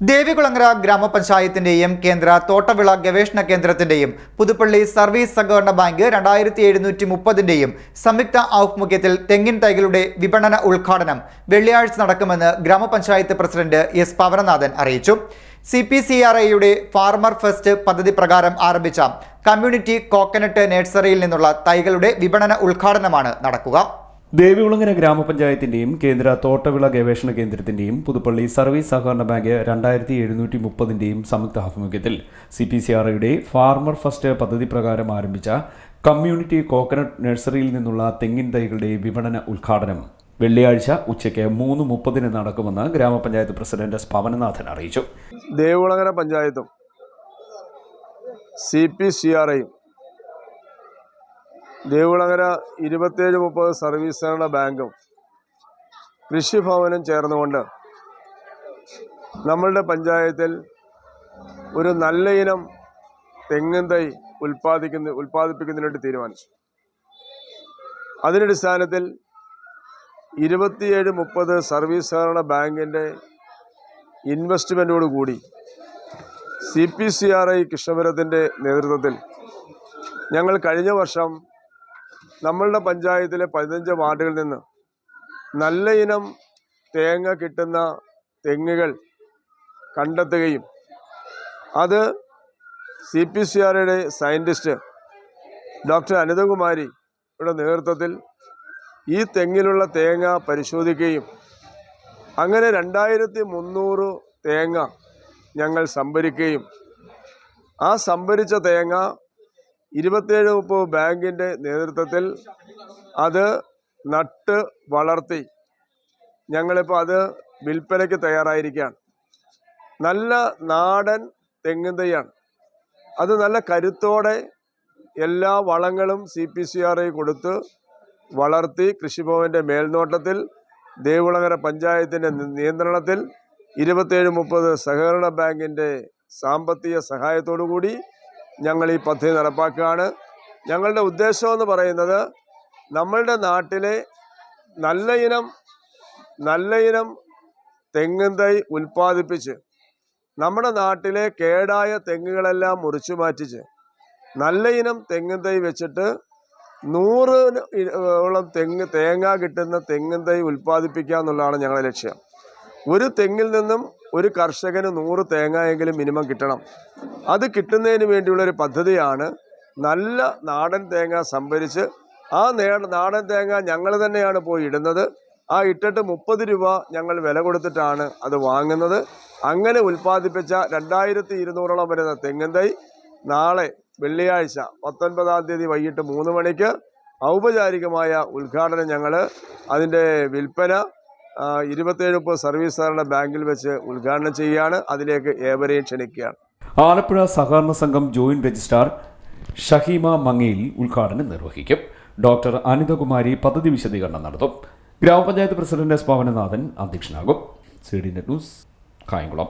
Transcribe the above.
ദേവികുളങ്ങര ഗ്രാമപഞ്ചായത്തിന്റെയും കേന്ദ്ര തോട്ടവിള ഗവേഷണ കേന്ദ്രത്തിന്റെയും പുതുപ്പള്ളി സർവീസ് സഹകരണ ബാങ്ക് രണ്ടായിരത്തി എഴുന്നൂറ്റി മുപ്പതിന്റെയും സംയുക്ത ആഭിമുഖ്യത്തിൽ തെങ്ങിൻ തൈകളുടെ വിപണന ഉദ്ഘാടനം വെള്ളിയാഴ്ച നടക്കുമെന്ന് ഗ്രാമപഞ്ചായത്ത് പ്രസിഡന്റ് എസ് പവനനാഥൻ അറിയിച്ചു. സി പി സി ആർ ഐയുടെ ഫാർമർ ഫെസ്റ്റ് പദ്ധതി പ്രകാരം ആരംഭിച്ച കമ്മ്യൂണിറ്റി കോക്കനട്ട് നഴ്സറിയിൽ നിന്നുള്ള തൈകളുടെ വിപണന ഉദ്ഘാടനമാണ് നടക്കുക. ദേവികുളങ്ങര ഗ്രാമപഞ്ചായത്തിന്റെയും കേന്ദ്ര തോട്ടവിള ഗവേഷണ കേന്ദ്രത്തിന്റെയും പുതുപ്പള്ളി സർവീസ് സഹകരണ ബാങ്ക് രണ്ടായിരത്തി എഴുന്നൂറ്റി മുപ്പതിന്റെയും സംയുക്ത ആഭിമുഖ്യത്തിൽ സി പി സി ആർഐയുടെ ഫാർമർ ഫസ്റ്റ് പദ്ധതി പ്രകാരം ആരംഭിച്ച കമ്മ്യൂണിറ്റി കോക്കനട്ട് നഴ്സറിയിൽ നിന്നുള്ള തെങ്ങിൻ തൈകളുടെ വിപണന ഉദ്ഘാടനം വെള്ളിയാഴ്ച ഉച്ചയ്ക്ക് മൂന്ന് മുപ്പതിന് നടക്കുമെന്ന് ഗ്രാമപഞ്ചായത്ത് പ്രസിഡന്റ് പവനനാഥൻ അറിയിച്ചു. ദേവികുളങ്ങര പഞ്ചായത്തും സി പി സി ആർ ഐയും ദേവുളങ്ങര ഇരുപത്തേഴ് മുപ്പത് സർവീസ് സഹകരണ ബാങ്കും കൃഷിഭവനും ചേർന്നുകൊണ്ട് നമ്മളുടെ പഞ്ചായത്തിൽ ഒരു നല്ല ഇനം തെങ്ങും തൈ ഉൽപ്പാദിക്കുന്ന ഉൽപ്പാദിപ്പിക്കുന്നതിനായിട്ട് തീരുമാനിച്ചു. അതിനടിസ്ഥാനത്തിൽ ഇരുപത്തിയേഴ് മുപ്പത് സർവീസ് സഹകരണ ബാങ്കിന്റെ ഇൻവെസ്റ്റ്മെന്റോട് കൂടി C P C R I കൃഷ്ണപുരത്തിന്റെ നേതൃത്വത്തിൽ ഞങ്ങൾ കഴിഞ്ഞ വർഷം നമ്മളുടെ പഞ്ചായത്തിലെ പതിനഞ്ച് വാർഡുകളിൽ നിന്ന് നല്ല ഇനം തേങ്ങ കിട്ടുന്ന തെങ്ങുകൾ കണ്ടെത്തുകയും അത് സി പി സി ആറുടെ സയന്റിസ്റ്റ് ഡോക്ടർ അനിതകുമാരിയുടെ നേതൃത്വത്തിൽ ഈ തെങ്ങിലുള്ള തേങ്ങ പരിശോധിക്കുകയും അങ്ങനെ രണ്ടായിരത്തി മുന്നൂറ് തേങ്ങ ഞങ്ങൾ സംഭരിക്കുകയും ആ സംഭരിച്ച തേങ്ങ ഇരുപത്തേഴ് മുപ്പത് ബാങ്കിന്റെ നേതൃത്വത്തിൽ അത് നട്ട് വളർത്തി. ഞങ്ങളിപ്പോൾ അത് വിൽപ്പനയ്ക്ക് തയ്യാറായിരിക്കുകയാണ്. നല്ല നാടൻ തെങ്ങും അത് നല്ല കരുത്തോടെ എല്ലാ വളങ്ങളും സി പി സി ആർ കൊടുത്ത് വളർത്തി കൃഷിഭവന്റെ മേൽനോട്ടത്തിൽ ദേവുളങ്ങര പഞ്ചായത്തിന്റെ നിയന്ത്രണത്തിൽ ഇരുപത്തേഴ് മുപ്പത് സഹകരണ ബാങ്കിന്റെ സാമ്പത്തിക സഹായത്തോടു കൂടി ഞങ്ങൾ ഈ പദ്ധതി നടപ്പാക്കുകയാണ്. ഞങ്ങളുടെ ഉദ്ദേശമെന്ന് പറയുന്നത് നമ്മളുടെ നാട്ടിലെ നല്ല ഇനം നല്ല ഇനം തെങ്ങിൻ തൈ ഉൽപ്പാദിപ്പിച്ച് നമ്മുടെ നാട്ടിലെ കേടായ തെങ്ങുകളെല്ലാം മുറിച്ചു മാറ്റിച്ച് നല്ല ഇനം തെങ്ങിൻ തൈ വെച്ചിട്ട് നൂറ് ഓളം തെങ്ങ് തേങ്ങ കിട്ടുന്ന തെങ്ങും തൈ ഉൽപ്പാദിപ്പിക്കുക എന്നുള്ളതാണ് ഞങ്ങളുടെ ലക്ഷ്യം. ഒരു തെങ്ങിൽ നിന്നും ഒരു കർഷകന് നൂറ് തേങ്ങയെങ്കിലും മിനിമം കിട്ടണം. അത് കിട്ടുന്നതിന് വേണ്ടിയുള്ളൊരു പദ്ധതിയാണ് നല്ല നാടൻ തേങ്ങ സംഭരിച്ച് ആ നാടൻ തേങ്ങ ഞങ്ങൾ തന്നെയാണ് പോയി ഇടുന്നത്. ആ ഇട്ടിട്ട് മുപ്പത് രൂപ ഞങ്ങൾ വില കൊടുത്തിട്ടാണ് അത് വാങ്ങുന്നത്. അങ്ങനെ ഉൽപ്പാദിപ്പിച്ച രണ്ടായിരത്തി ഇരുന്നൂറോളം വരുന്ന തെങ്ങിൻ തൈ നാളെ വെള്ളിയാഴ്ച പത്തൊൻപതാം തീയതി വൈകിട്ട് മൂന്ന് മണിക്ക് ഔപചാരികമായ ഉദ്ഘാടനം ഞങ്ങൾ അതിന്റെ വിൽപ്പന ഇരുപത്തേഴ് മുപ്പത് സർവീസ് സഹകരണ ബാങ്കിൽ വെച്ച് ഉദ്ഘാടനം ചെയ്യുകയാണ്. അതിലേക്ക് ഏവരെയും ക്ഷണിക്കുകയാണ്. ആലപ്പുഴ സഹകരണ സംഘം ജോയിന്റ് രജിസ്ട്രാർ ഷഹീമ മങ്ങയിൽ ഉദ്ഘാടനം നിർവഹിക്കും. ഡോക്ടർ അനിതകുമാരി പദ്ധതി വിശദീകരണം നടത്തും. ഗ്രാമപഞ്ചായത്ത് president S Pavananathan അധ്യക്ഷനാകും. C D net news Kayamkulam.